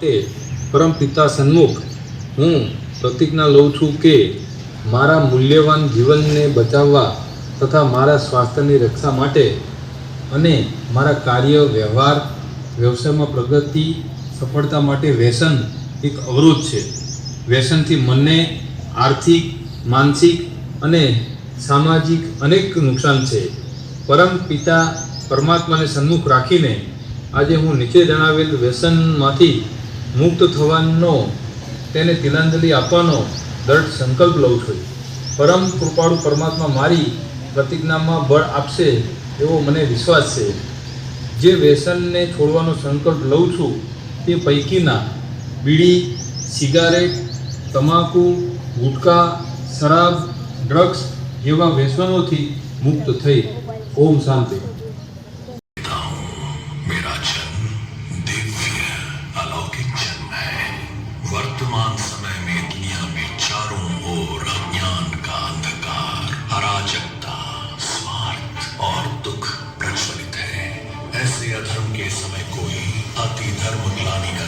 તે પરમ પિતા સન્મુખ હું પ્રતિજ્ઞા લઉં છું કે મારા મૂલ્યવાન જીવનને બચાવવા તથા મારા સ્વાસ્થ્યની રક્ષા માટે અને મારા કાર્ય, વ્યવહાર, વ્યવસાયમાં પ્રગતિ, સફળતા માટે વ્યસન એક અવરોધ છે. વ્યસનથી મનને આર્થિક, માનસિક અને સામાજિક અનેક નુકસાન છે. પરમ પિતા પરમાત્માને સન્મુખ રાખીને આજે હું નીચે જણાવેલ વ્યસનમાંથી મુક્ત થવાનો, તેને તિલાંજલિ આપવાનો દૃઢ સંકલ્પ લઉં છું. પરમ કૃપાળુ પરમાત્મા મારી પ્રતિજ્ઞામાં બળ આપશે એવો મને વિશ્વાસ છે. જે વ્યસનને છોડવાનો સંકલ્પ લઉં છું તે પૈકીના બીડી, સિગારેટ, તમાકુ, ગુટકા, શરાબ, ડ્રગ્સ જેવા વ્યસનોથી મુક્ત થઈ. ઓમ શાંતિ.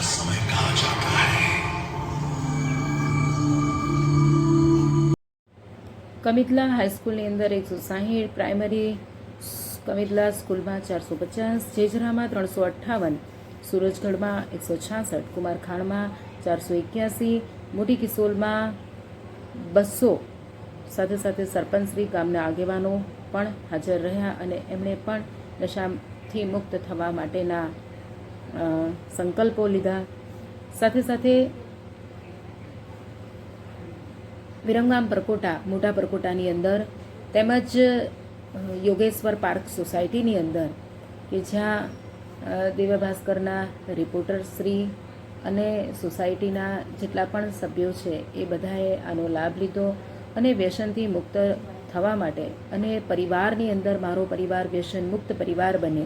का समय कहा जाता है કમિતલા હાઈસ્કૂલની અંદર એકસો સાહીઠ પ્રાઇમરી કમિતલા સ્કૂલમાં ચારસો પચાસ જેજરામાં ત્રણસો અઠ્ઠાવન સુરજગઢમાં એકસો છાસઠ કુમારખાણમાં ચારસો એક્યાસી મોટી કિશોલમાં બસો સાથે સાથે સરપંચશ્રી ગામના આગેવાનો પણ હાજર રહ્યા અને એમણે પણ નશાથી મુક્ત થવા માટેના અ, સંકલ્પો લીધા. સાથે સાથે વિરમગામ પરકોટા, મોટા પરકોટાની અંદર તેમજ યોગેશ્વર પાર્ક સોસાયટીની અંદર, કે જ્યાં દેવભાસ્કરના રિપોર્ટર શ્રી અને સોસાયટીના જેટલા પણ સભ્યો છે, એ બધાએ આનો લાભ લીધો અને વ્યસનથી મુક્ત થવા માટે અને પરિવારની અંદર મારો પરિવાર વ્યસન મુક્ત પરિવાર બને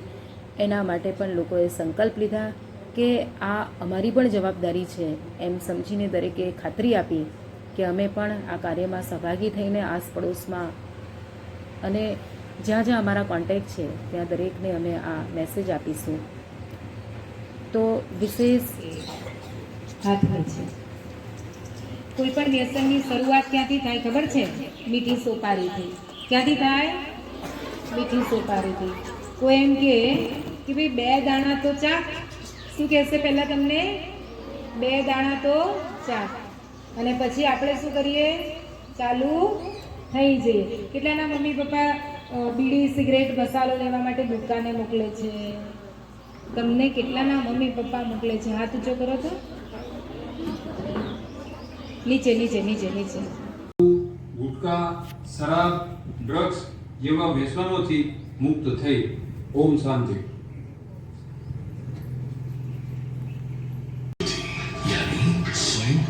એના માટે પણ લોકોએ સંકલ્પ લીધા કે આ અમારી પણ જવાબદારી છે એમ સમજીને દરેકે ખાતરી આપી કે અમે પણ આ કાર્યમાં સહભાગી થઈને આસપડોશમાં અને જ્યાં જ્યાં અમારા કોન્ટેક્ટ છે, ત્યાં દરેકને અમે આ મેસેજ આપીશું. તો વિશેષ હાથ છે. કોઈ પણ વ્યસનની શરૂઆત ક્યાંથી થાય ખબર છે? મીઠી સોપારીથી. ક્યાંથી થાય? મીઠી સોપારીથી. કોઈ એમ કે કે ભાઈ બે દાણા તો ચા. શું કહેશે? પહેલાં તમને બે દાણા તો ચા. અને પછી આપણે શું કરીએ? ચાલુ થઈ જઈએ. કેટલાના મમ્મી પપ્પા બીડી, સિગરેટ, મસાલો લેવા માટે દુકાને મોકલે છે? તમને કેટલાના મમ્મી પપ્પા મોકલે છે? હાથ ઊંચો કરો તો. નીચે નીચે નીચે નીચે. ગુટકા, શરાબ, ડ્રગ્સ જેવા વ્યસનોથી મુક્ત થઈ. ઓમ શાંતિ.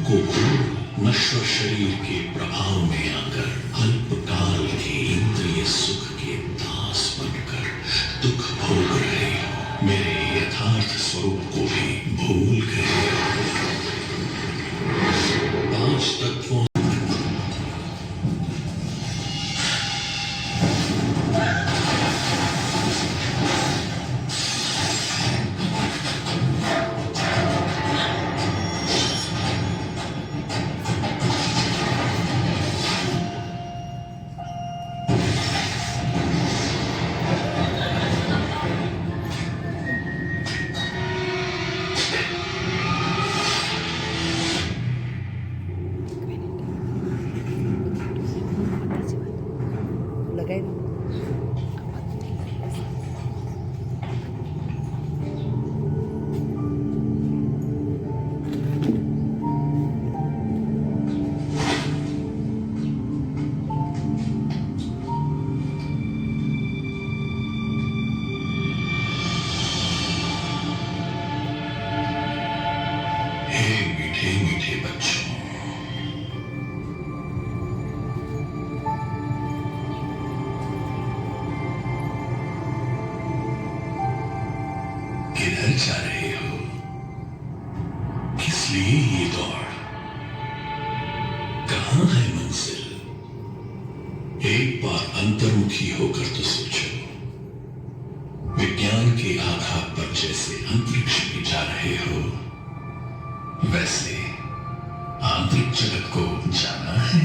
को भूल नश्वर शरीर के प्रभाव में आकर अल्पकाल हे मीठे मीठे बच्चों किधर जा रहे हो किस लिए ये दौड़ कहाँ है मंजिल एक बार अंतर्मुखी होकर तो सोचो विज्ञान के आधार पर जैसे अंतरिक्ष में जा रहे हो तांत्रिक जगत को जाना है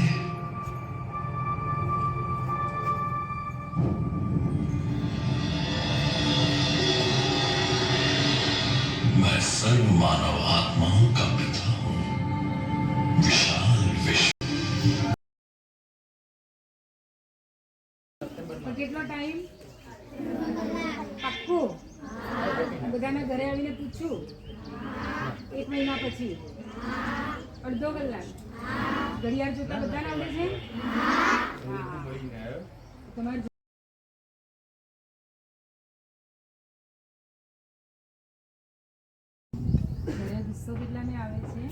मैं सर्व मानव आत्माओं का पिता हूं विशाल विश्व તો કેટલો ટાઈમ પાક્કું બધાના ઘરે આવીને પૂછ્યું એક મહિના પછી. અડધો કલાક. ઘડિયાળ જોતા બધાને આવડે છે? તમારે ગુસ્સો કેટલાને આવે છે?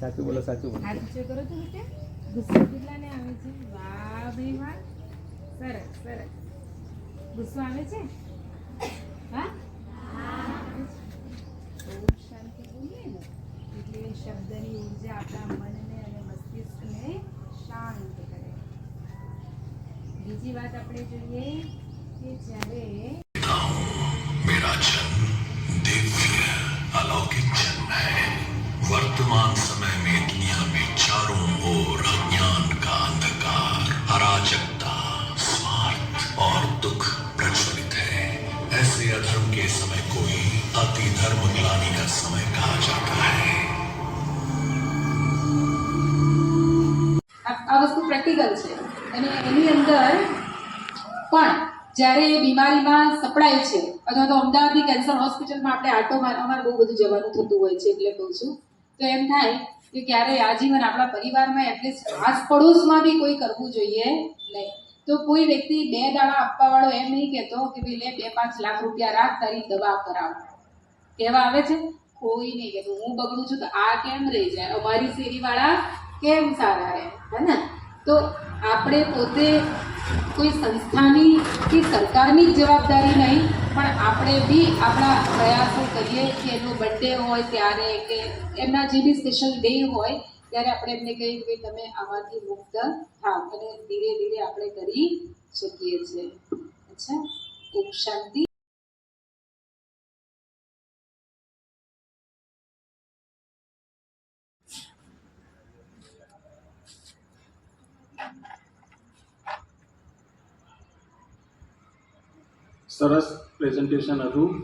સાચું બોલો સાચું બોલો. સાચું કરો તો બેટા. ગુસ્સો કેટલાને આવે છે? વાહ ભાઈ વાહ. સરસ સરસ. ગુસ્સો આવે છે? હા ઓમ શાંતિ બોલીએ ને એટલે એ શબ્દની ઊર્જા આપણા મનને અને મસ્તિષ્કને શાંત કરે. બીજી વાત આપણે જોઈએ કે જ્યારે પ્રેક્ટિકલ છે. અને એની અંદર પણ જ્યારે એ બીમારીમાં સપડાય છે, અથવા તો અમદાવાદની કેન્સર હોસ્પિટલમાં આપણે આટો મારવામાં બહુ બધું જવાનું થતું હોય છે એટલે કહું છું, તો એમ થાય કે ક્યારે આજીવન આપણા પરિવારમાં એટલીસ્ટ આસ પડોશમાં બી કોઈ કરવું જોઈએ નહીં. તો કોઈ વ્યક્તિ બે દાડા આપવાવાળો એમ નહીં કહેતો કે ભાઈ લે બે પાંચ લાખ રૂપિયા રાખ, તારી દવા કરાવ. કહેવા આવે છે? કોઈ નહીં કહેતું. હું બગડું છું તો આ કેમ રહી જાય? અમારી શેરીવાળા કેમ સારા રહે? હે ને? તો આપણે પોતે કોઈ સંસ્થાની કે સરકારની જ જવાબદારી નહીં, પણ આપણે બી આપણા પ્રયાસો કરીએ કે એનો બર્થડે હોય ત્યારે કે એમના જે બી સ્પેશિયલ ડે હોય, ત્યારે આપણે એમને કહીએ કે તમે આમાંથી મુક્ત થાવ. અને ધીરે ધીરે આપણે કરી શકીએ છીએ. અચ્છા? ઓમ શાંતિ. સરસ પ્રેઝન્ટેશન હતું.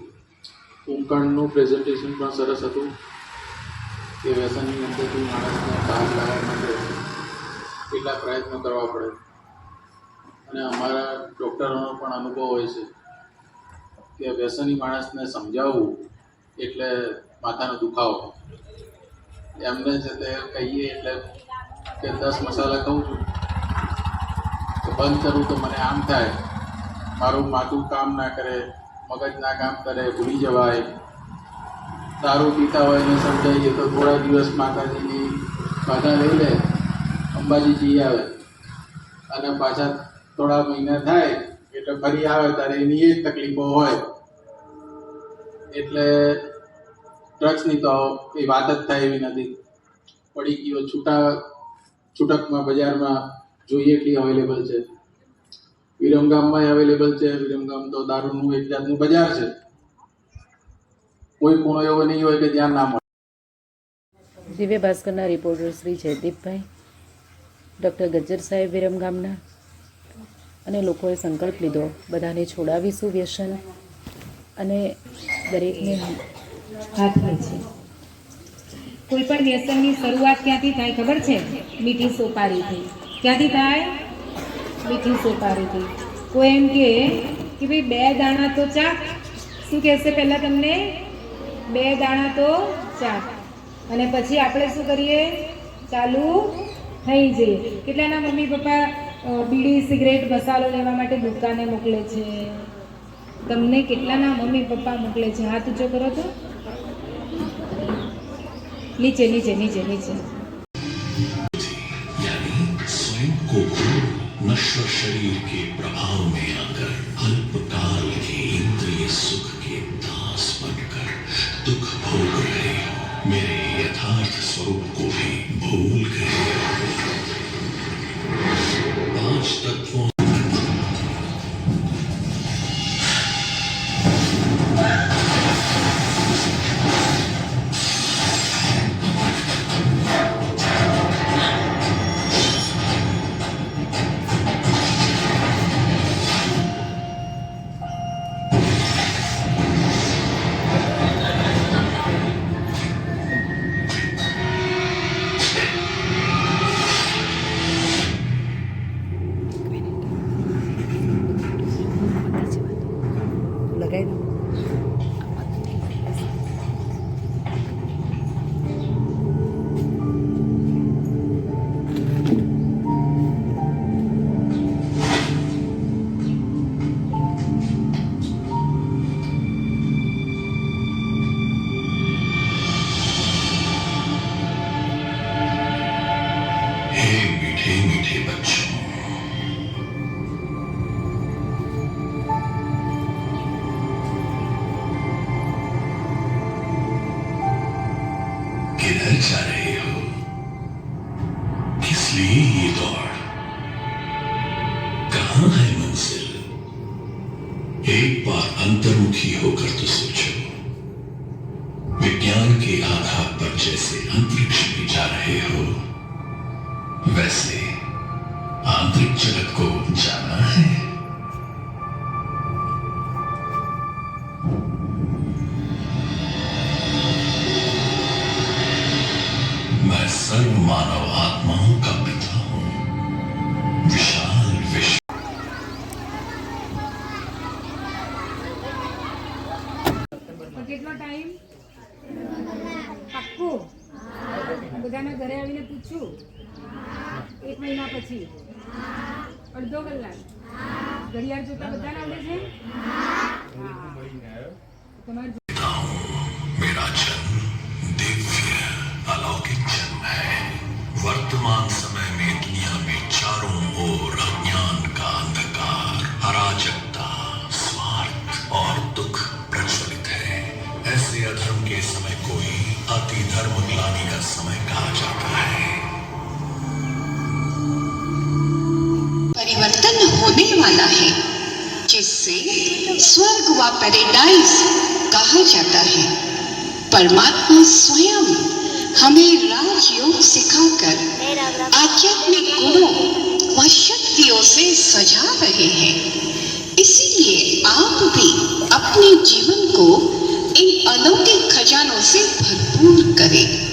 કુંભકર્ણનું પ્રેઝન્ટેશન પણ સરસ હતું. કે વ્યસનની અંદરથી માણસને કામ લાવવા માટે કેટલા પ્રયત્નો કરવા પડે. અને અમારા ડૉક્ટરોનો પણ અનુભવ હોય છે કે વ્યસની માણસને સમજાવવું એટલે માથાનો દુખાવો. એમને છે તે કહીએ એટલે કે દસ મસાલા ખાઉં છું. તો બંધ કરું તો મને આમ થાય. મારું માથું કામ ના કરે મગજ ના કામ કરે, ભૂલી જવાય. દારૂ પીતા હોય ને સમજાવીએ તો થોડા દિવસ માતાજીની બાધા લઈ લે, અંબાજીજી આવે. અને પાછા થોડા મહિના થાય, એટલે ફરી આવે ત્યારે એની એ તકલીફો હોય. એટલે ડ્રગ્સની તો એ વાત જ થાય એવી નથી. પડી ગયો છૂટા, છૂટકમાં બજારમાં જોઈએ એટલી અવેલેબલ છે. વિરમગામમાં અવેલેબલ છે. વિરમગામ તો દારૂનું એક જાતનું બજાર છે. કોઈ ખૂણો એવો નહીં હોય કે જ્યાં ના મળે. દિવ્ય ભાસ્કરના રિપોર્ટર શ્રી જયદીપભાઈ ડૉક્ટર ગજ્જર સાહેબ વિરમગામના અને લોકોએ સંકલ્પ લીધો, બધાને છોડાવીશું વ્યસન અને દરેકને હાથમાં છે. કોઈ પણ વ્યસનની શરૂઆત ક્યાંથી થાય ખબર છે? મીઠી સોપારીથી. ક્યાંથી થાય? મીઠી હતી કોઈ એમ કે કે ભાઈ બે દાણા તો ચા. શું કહેશે પહેલાં તમને? બે દાણા તો ચા. અને પછી આપણે શું કરીએ? ચાલુ થઈ જઈએ. કેટલાના મમ્મી પપ્પા બીડી, સિગરેટ, મસાલો લેવા માટે દુકાને મોકલે છે? તમને કેટલાના મમ્મી પપ્પા મોકલે છે? હાથ ઊંચો કરો તો. નીચે નીચે નીચે નીચે. नश्वर शरीर के प्रभाव में आकर अल्पकाल के इंद्रिय सुख के दास बनकर दुख भोग रहे हो, मेरे यथार्थ स्वरूप को भी भूल गए हो। पाँच तत्वों Thanks. બધાના ઘરે આવીને પૂછ્યું એક મહિના પછી અડધો કલાક ઘડિયાળ જોતા બધાને આવડે છે હા. તમારે पिता हूं मेरा जन्म दिव्य अलौकिक जन्म है वर्तमान समय में दुनिया में चारों ओर अज्ञान का अंधकार अराजकता स्वार्थ और दुख प्रज्वलित है ऐसे अधर्म के समय कोई अति धर्म ग्लानी का समय कहा वाला है, जिससे स्वर्ग व पैराडाइज कहा जाता है। परमात्मा स्वयं हमें राजयोग सिखाकर आध्यात्मिक गुणों व शक्तियों से सजा रहे हैं। इसीलिए आप भी अपने जीवन को इन अलौकिक खजानों से भरपूर करें।